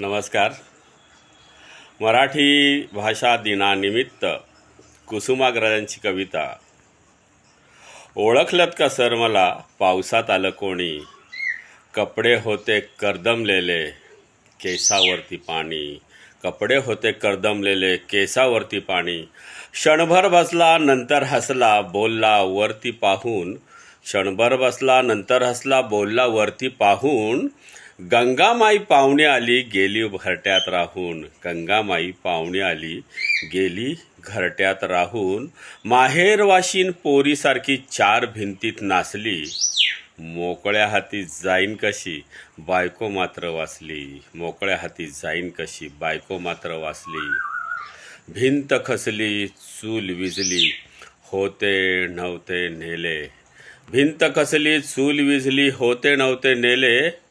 नमस्कार. मराठी भाषा दिनानिमित्त कुसुमाग्रजांची कविता. ओळखलत का सर मला? पावसात आलं कोणी? कपडे होते कर्दमलेले केसावरती पाणी. कपडे होते कर्दमलेले केसावरती पाणी. क्षणभर बसला नंतर हसला बोलला वरती पाहून. क्षणभर बसला नंतर हसला बोलला वरती पाहून. गंगामाई पाहुणे आली गेली घरट्यात राहून. गंगामाई पाहुणे आली गेली घरट्यात राहून. माहेरवाशीन पोरीसारखी चार भिंतीत नाचली. मोकळ्या हाती जाईन कशी? बायको मात्र वाचली. मोकळ्या हाती जाईन कशी? बायको मात्र वाचली. भिंत खसली चूल विजली. होते नव्हते नेले. भिंत खसली चूल विजली. होते नव्हते नेले.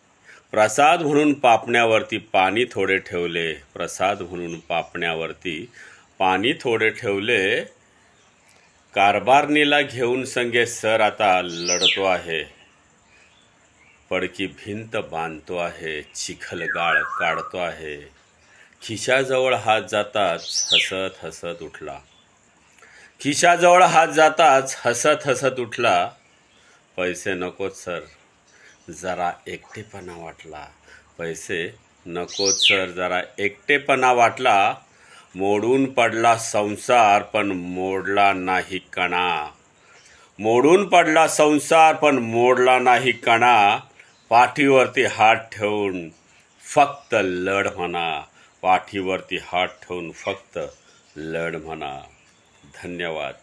प्रसाद म्हणून पापण्यावरती पाणी थोडे ठेवले. प्रसाद म्हणून पापण्यावरती पाणी थोडे ठेवले. कारभारणीला घेऊन संगे सर आता लढतो आहे. पडकी भिंत बांधतो आहे. चिखल गाळ काढतो आहे. खिशाजवळ हात जाताच हसत हसत उठला. खिशाजवळ हात जाताच हसत हसत उठला. पैसे नकोत सर. जरा एकटेपणा वाटला. पैसे नको सर जरा एकटेपणा वाटला. मोडून पडला संसार पण मोडला नाही कणा. मोडून पडला संसार पण मोडला नाही कणा. पाठीवरती हात ठेवून फक्त लढ म्हणा. पाठीवरती हात ठेवून फक्त लढ म्हणा. धन्यवाद.